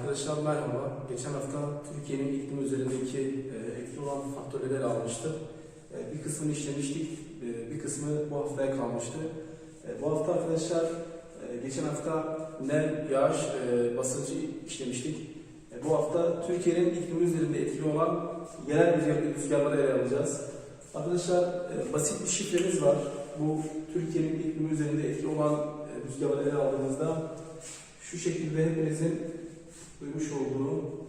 Arkadaşlar merhaba. Geçen hafta Türkiye'nin iklim üzerindeki e, etkili olan faktörleri almıştık. E, bir kısmını işlemiştik, e, bir kısmı bu haftaya kalmıştı. Bu hafta arkadaşlar geçen hafta nem, yağış, basıncı işlemiştik. Bu hafta Türkiye'nin iklimi üzerinde etkili olan yerel rüzgar- rüzgarları ele alacağız. Arkadaşlar basit bir şifremiz var. Bu Türkiye'nin iklimi üzerinde etkili olan rüzgarları ele aldığımızda şu şekilde hepinizin duymuş olduğu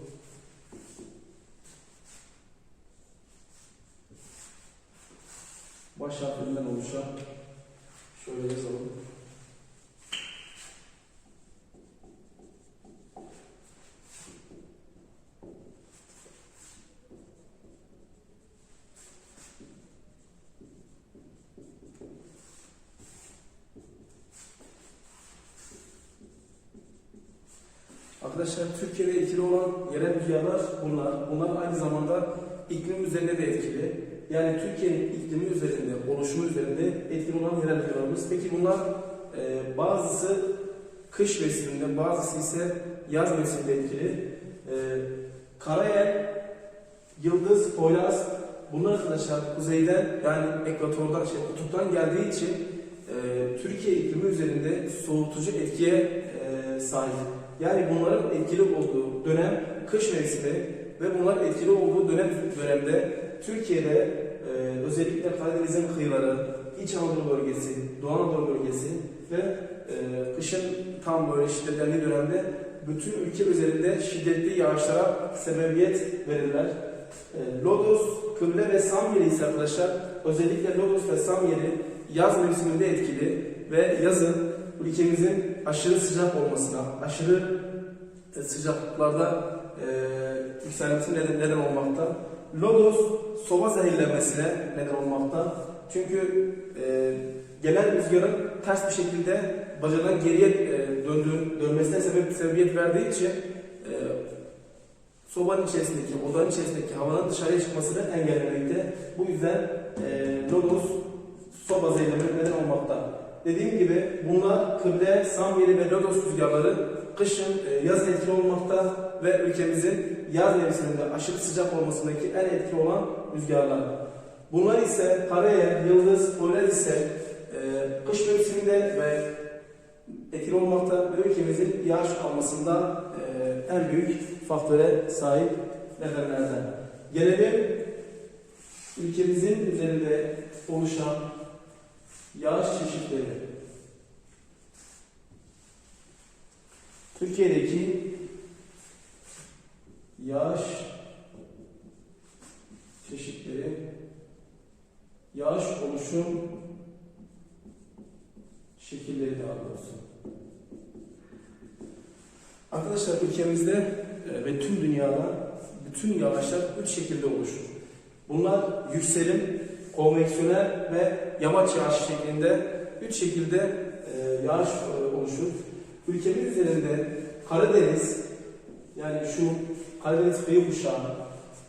baş harflerinden oluşan şöyle yazalım. Arkadaşlar Türkiye'de etkili olan yerel rüzgarlar bunlar. Bunlar aynı zamanda iklim üzerinde de etkili. Yani Türkiye'nin iklimi üzerinde, oluşumu üzerinde etkili olan yerel rüzgarlarımız. Peki bunlar e, bazısı kış mevsiminde, bazısı ise yaz mevsiminde etkili. E, Karayel, Yıldız, Poyraz bunlar arkadaşlar kuzeyden yani ekvatordan, şey, kutuptan geldiği için e, Türkiye iklimi üzerinde soğutucu etkiye e, sahip. Yani bunların etkili olduğu dönem kış mevsimi ve bunlar etkili olduğu dönem dönemde Türkiye'de e, özellikle Karadeniz'in kıyıları, İç Anadolu bölgesi, Doğu Anadolu bölgesi ve e, kışın tam böyle şiddetlendiği dönemde bütün ülke üzerinde şiddetli yağışlara sebebiyet verirler. E, Lodos, Kıble ve Samyeli ise arkadaşlar özellikle Lodos ve Samyeli yaz mevsiminde etkili ve yazın ülkemizin aşırı sıcak olmasına, aşırı e, sıcaklıklarda e, yükselmesine neden, neden olmakta. Lodos soba zehirlenmesine neden olmakta. Çünkü e, gelen rüzgarın ters bir şekilde bacadan geriye e, döndüğü, dönmesine sebep, sebebiyet verdiği için e, sobanın içerisindeki, odanın içerisindeki havanın dışarıya çıkmasını engellemekte. Bu yüzden e, Lodos soba zehirlenmesine neden olmakta. Dediğim gibi bunlar Kıble, Samyeli ve Lodos rüzgarları kışın e, yaz etkili olmakta ve ülkemizin yaz mevsiminde aşırı sıcak olmasındaki en etkili olan rüzgarlar. Bunlar ise Karayel, Yıldız, Poyraz ise e, kış mevsiminde ve etkili olmakta ve ülkemizin yağış almasında e, en büyük faktöre sahip nedenlerden. Gelelim ülkemizin üzerinde oluşan yağış çeşitleri. Türkiye'deki yağış çeşitleri, yağış oluşum şekilleri daha doğrusu. Arkadaşlar ülkemizde e, ve tüm dünyada bütün yağışlar üç şekilde oluşur. Bunlar yükselim, konveksiyonel ve yamaç yağış şeklinde üç şekilde e, yağış e, oluşur. Ülkemiz üzerinde Karadeniz, yani şu Karadeniz kıyı kuşağı,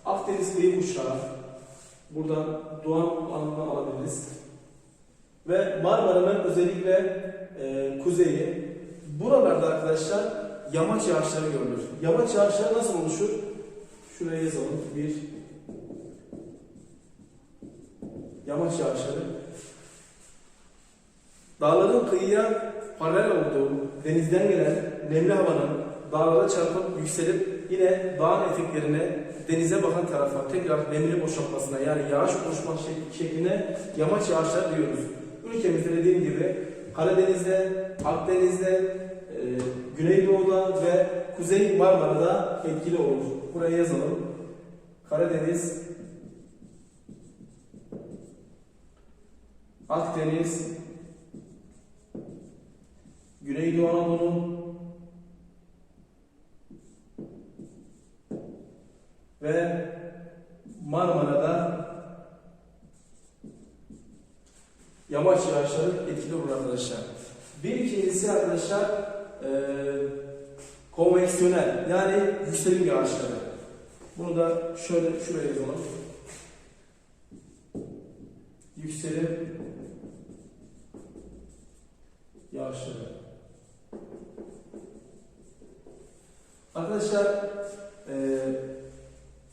Akdeniz kıyı kuşağı, buradan Doğan alanından alabiliriz. Ve Marmara'nın özellikle e, kuzeyi, buralarda arkadaşlar yamaç yağışları görülür. Yamaç yağışları nasıl oluşur? Şuraya yazalım. Bir, yamaç yağışları. Dağların kıyıya paralel olduğu, denizden gelen nemli havanın dağlara çarpıp yükselip yine dağın eteklerine denize bakan tarafa tekrar nemli boşaltmasına yani yağış oluşma şek- şekline yamaç yağışlar diyoruz. Ülkemizde dediğim gibi Karadeniz'de, Akdeniz'de, e, Güneydoğu'da ve Kuzey Marmara'da etkili olur. Buraya yazalım. Karadeniz, Akdeniz, Güneydoğu Anadolu ve Marmara'da yamaç yağışları etkili olur arkadaşlar. Bir ikincisi arkadaşlar e, konveksiyonel yani yükselim yağışları. Bunu da şöyle şuraya yazalım. Yükselim yağışları. Arkadaşlar e,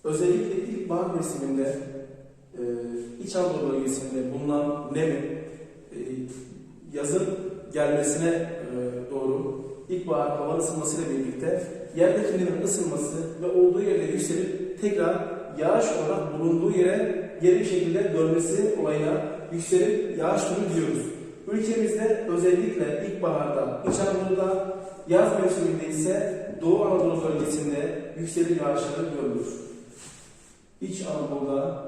özellikle ilkbahar mevsiminde e, İç Anadolu bölgesinde bulunan nemi e, yazın gelmesine e, doğru ilkbahar hava ısınmasıyla birlikte yerdeki nemin ısınması ve olduğu yerde yükselip tekrar yağış olarak bulunduğu yere geri bir şekilde dönmesi olayına yükselip yağış durumu diyoruz. Ülkemizde özellikle ilkbaharda, İç Anadolu'da, yaz mevsiminde ise Doğu Anadolu bölgesinde yükselip yağışları görülür. İç Anadolu'da,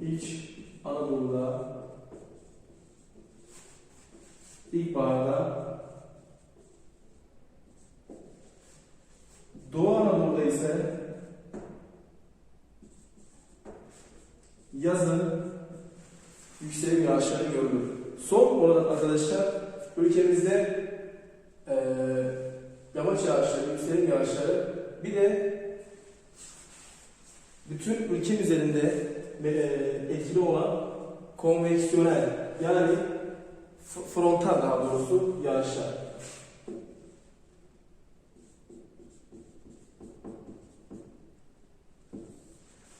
İç Anadolu'da, ilkbaharda, Doğu Anadolu'da ise yazın yükselim yağışları görülür. Son olarak arkadaşlar ülkemizde eee yamaç yağışları, yükselim yağışları bir de bütün ülke üzerinde eee, etkili olan konveksiyonel yani frontal daha doğrusu yağışlar.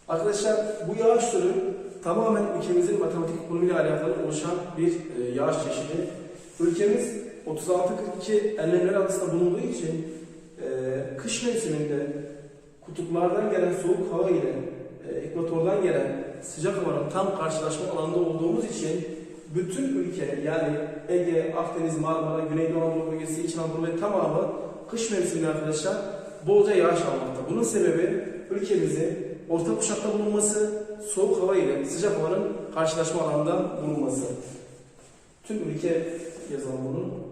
Arkadaşlar bu yağış türü tamamen ülkemizin matematik konumuyla alakalı oluşan bir e, yağış çeşidi. Ülkemiz 36-42 enlemler arasında bulunduğu için e, kış mevsiminde kutuplardan gelen soğuk hava ile e, ekvatordan gelen sıcak havanın tam karşılaşma alanında olduğumuz için bütün ülke yani Ege, Akdeniz, Marmara, Güneydoğu Anadolu bölgesi, İç Anadolu ve tamamı kış mevsiminde arkadaşlar bolca yağış almakta. Bunun sebebi ülkemizin orta kuşakta bulunması, soğuk hava ile sıcak havanın karşılaşma alanında bulunması. Tüm ülke yazalım bunu.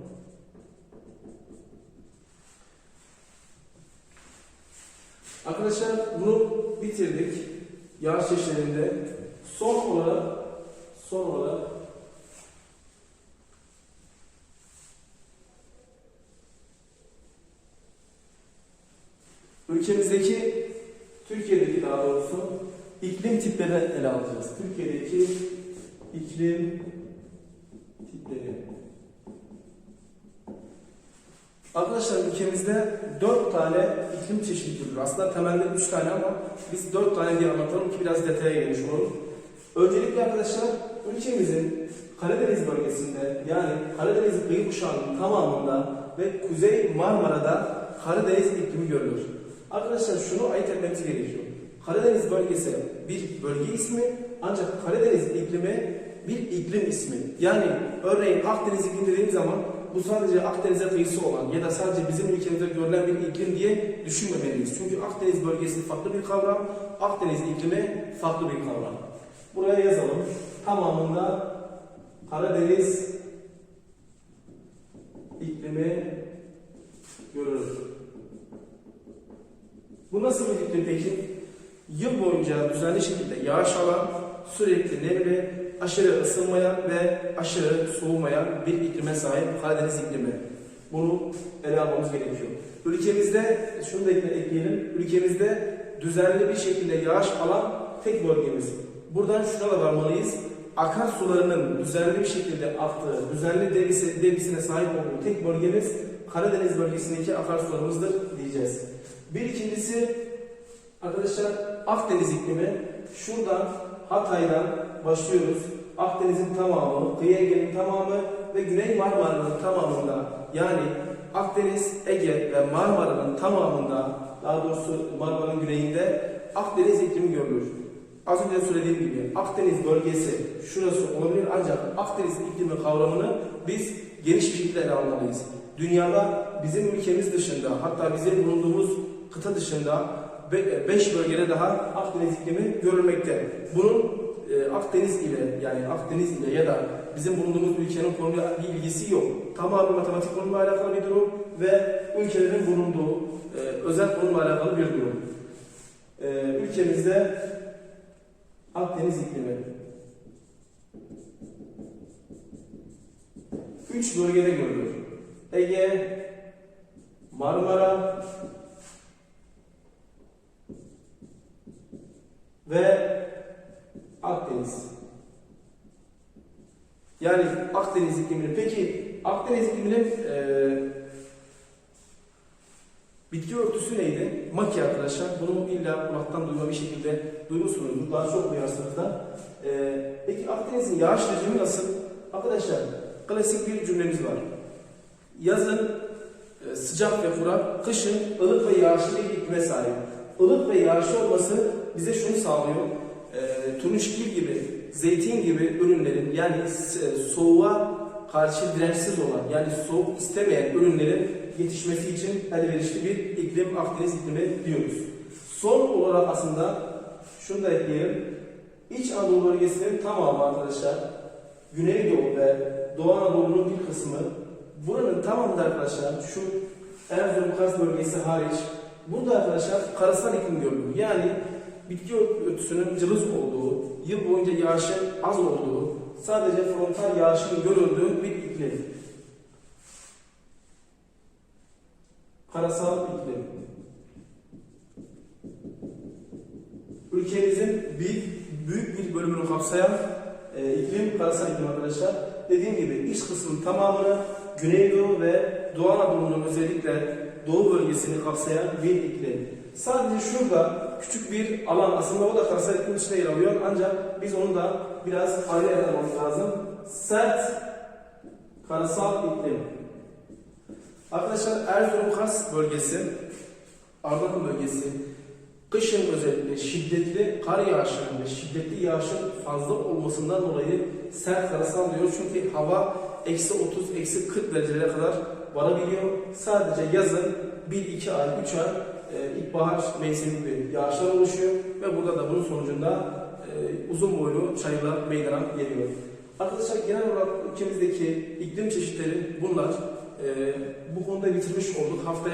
Arkadaşlar bunu bitirdik. Yağış çeşitlerinde. Son olarak son olarak ülkemizdeki Türkiye'deki daha doğrusu iklim tiplerini ele alacağız. Türkiye'deki iklim tipleri. Arkadaşlar ülkemizde dört tane iklim çeşidi türü. Aslında temelde üç tane ama biz dört tane diye anlatalım ki biraz detaya gelmiş olalım. Öncelikle arkadaşlar ülkemizin Karadeniz bölgesinde yani Karadeniz kıyı kuşağının tamamında ve Kuzey Marmara'da Karadeniz iklimi görülür. Arkadaşlar şunu ayırt etmemiz gerekiyor. Karadeniz bölgesi bir bölge ismi ancak Karadeniz iklimi bir iklim ismi. Yani örneğin Akdeniz iklimi dediğim zaman bu sadece Akdeniz'e kıyısı olan ya da sadece bizim ülkemizde görülen bir iklim diye düşünmemeliyiz. Çünkü Akdeniz bölgesi farklı bir kavram, Akdeniz iklimi farklı bir kavram. Buraya yazalım. Tamamında Karadeniz iklimi görülür. Bu nasıl bir iklim peki? Yıl boyunca düzenli şekilde yağış alan, sürekli nemli, aşırı ısınmayan ve aşırı soğumayan bir iklime sahip Karadeniz iklimi. Bunu ele almamız gerekiyor. Ülkemizde, şunu da ekle- ekleyelim, ülkemizde düzenli bir şekilde yağış alan tek bölgemiz. Buradan şuna da varmalıyız. Akarsularının düzenli bir şekilde aktığı, düzenli debisi, debisine sahip olduğu tek bölgemiz Karadeniz bölgesindeki akarsularımızdır diyeceğiz. Bir ikincisi arkadaşlar Akdeniz iklimi şuradan Hatay'dan başlıyoruz. Akdeniz'in tamamı, kıyı Ege'nin tamamı ve Güney Marmara'nın tamamında yani Akdeniz, Ege ve Marmara'nın tamamında daha doğrusu Marmara'nın güneyinde Akdeniz iklimi görülür. Az önce söylediğim gibi Akdeniz bölgesi şurası olabilir ancak Akdeniz iklimi kavramını biz geniş bir şekilde ele almalıyız. Dünyada bizim ülkemiz dışında hatta bizim bulunduğumuz kıta dışında 5 bölgede daha Akdeniz iklimi görülmekte. Bunun e, Akdeniz ile yani Akdeniz ile ya da bizim bulunduğumuz ülkenin konuyla bir ilgisi yok. Tamamen matematik konuyla alakalı bir durum ve ülkelerin bulunduğu e, özel konuyla alakalı bir durum. E, ülkemizde Akdeniz iklimi. Üç bölgede görülür. Ege, Marmara ve Akdeniz. Yani Akdeniz iklimini. Peki Akdeniz ikliminin e, Bitki örtüsü neydi? Maki arkadaşlar. Bunu illa kulaktan duyma bir şekilde duymuşsunuzdur. Daha çok duyarsınız da. Ee, peki Akdeniz'in yağış rejimi nasıl? Arkadaşlar klasik bir cümlemiz var. Yazın e, sıcak ve kurak, kışın ılık ve yağışlı bir iklime sahip. Ilık ve yağışlı olması bize şunu sağlıyor. E, turunçgil gibi, zeytin gibi ürünlerin yani s- soğuğa karşı dirençsiz olan yani soğuk istemeyen ürünlerin yetişmesi için elverişli bir iklim Akdeniz iklimi diyoruz. Son olarak aslında şunu da ekleyelim. İç Anadolu bölgesinin tamamı arkadaşlar Güneydoğu ve Doğu Anadolu'nun bir kısmı buranın tamamında arkadaşlar şu Erzurum Kars bölgesi hariç burada arkadaşlar karasal iklim görülüyor. Yani bitki örtüsünün cılız olduğu, yıl boyunca yağışın az olduğu, sadece frontal yağışın görüldüğü bir iklim. Karasal iklim. Ülkemizin büyük, büyük bir bölümünü kapsayan e, iklim karasal iklim arkadaşlar. Dediğim gibi iç kısmın tamamını Güneydoğu ve Doğu Anadolu'nun özellikle Doğu bölgesini kapsayan bir iklim. Sadece şurada küçük bir alan aslında o da karasal iklim içinde yer alıyor ancak biz onu da biraz ayrı ele almamız lazım. Sert karasal iklim. Arkadaşlar Erzurum Kars bölgesi, Ardahan bölgesi kışın özellikle şiddetli kar yağışının ve şiddetli yağışın fazla olmasından dolayı sert karasal diyor. Çünkü hava eksi 30, eksi 40 derecelere kadar varabiliyor. Sadece yazın 1-2 ay, 3 ay e, ilkbahar mevsimi gibi yağışlar oluşuyor ve burada da bunun sonucunda e, uzun boylu çayırlar meydana geliyor. Arkadaşlar genel olarak ülkemizdeki iklim çeşitleri bunlar. E, bu konuda bitirmiş olduk. Haftaya